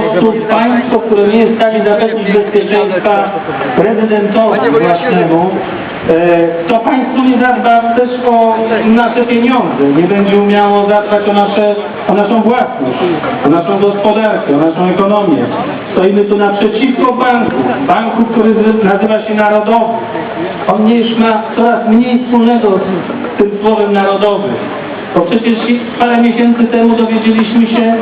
prostu państwo, które nie jest w stanie zapewnić bezpieczeństwa prezydentowi własnemu, e, to państwo nie zadba też o nasze pieniądze, nie będzie umiało zadbać o, nasze, o naszą własność, o naszą gospodarkę, o naszą ekonomię. Stoimy tu naprzeciwko banku, banku, który nazywa się Narodowy. On już ma coraz mniej wspólnego z tym słowem narodowy. Bo przecież parę miesięcy temu dowiedzieliśmy się,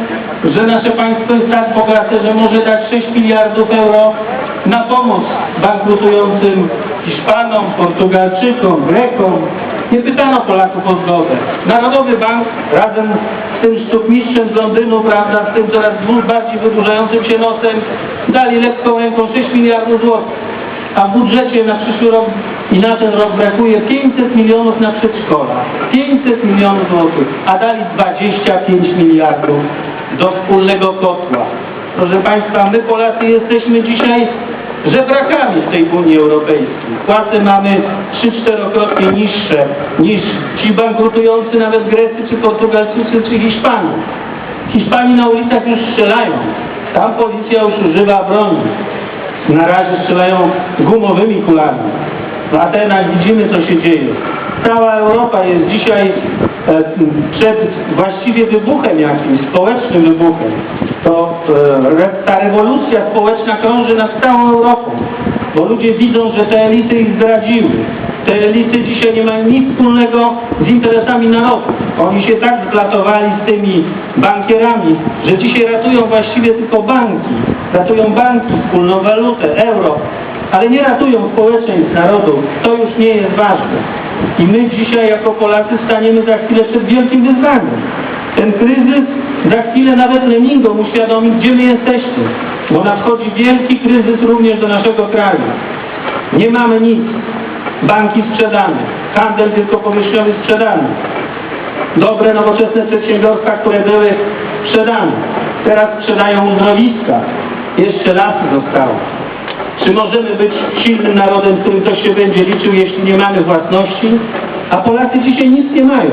że nasze państwo jest tak bogate, że może dać 6 miliardów euro na pomoc bankrutującym Hiszpanom, Portugalczykom, Grekom. Nie pytano Polaków o zgodę. Narodowy Bank razem z tym sztukmistrzem z Londynu, prawda, z tym coraz bardziej wydłużającym się nosem, dali lekką ręką 6 miliardów złotych a w budżecie na przyszły rok i na ten rok brakuje 500 milionów na przedszkola. 500 milionów złotych, a dali 25 miliardów do wspólnego kotła. Proszę Państwa, my Polacy jesteśmy dzisiaj żebrakami w tej Unii Europejskiej. Płace mamy 3-4krotnie niższe niż ci bankrutujący nawet Grecy, czy Portugalczycy, czy Hiszpanie. Hiszpanii na ulicach już strzelają. Tam policja już używa broni. Na razie strzelają gumowymi kulami. W Atenach widzimy, co się dzieje. Cała Europa jest dzisiaj przed właściwie wybuchem jakimś, społecznym wybuchem. To e, ta rewolucja społeczna krąży nad całą Europą, bo ludzie widzą, że te elity ich zdradziły. Te elity dzisiaj nie mają nic wspólnego z interesami narodu. Oni się tak zblatowali z tymi bankierami, że dzisiaj ratują właściwie tylko banki. Ratują banki, wspólną walutę, euro, ale nie ratują społeczeństw, narodów. To już nie jest ważne. I my dzisiaj jako Polacy staniemy za chwilę przed wielkim wyzwaniem. Ten kryzys za chwilę nawet Lemingom uświadomi, gdzie my jesteśmy. Bo nadchodzi wielki kryzys również do naszego kraju. Nie mamy nic. Banki sprzedane. Handel tylko powierzchniowy sprzedany. Dobre, nowoczesne przedsiębiorstwa, które były sprzedane. Teraz sprzedają uzdrowiska. Jeszcze lasy zostały. Czy możemy być silnym narodem, w którym ktoś się będzie liczył, jeśli nie mamy własności? A Polacy dzisiaj nic nie mają.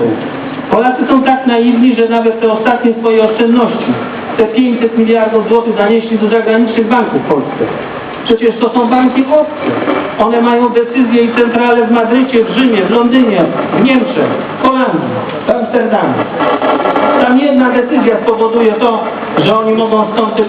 Polacy są tak naiwni, że nawet te ostatnie swoje oszczędności, te 500 miliardów złotych zanieśli do zagranicznych banków w Polsce. Przecież to są banki obce. One mają decyzje i centrale w Madrycie, w Rzymie, w Londynie, w Niemczech, w Holandii, w Amsterdamie. Tam jedna decyzja spowoduje to, że oni mogą stąd te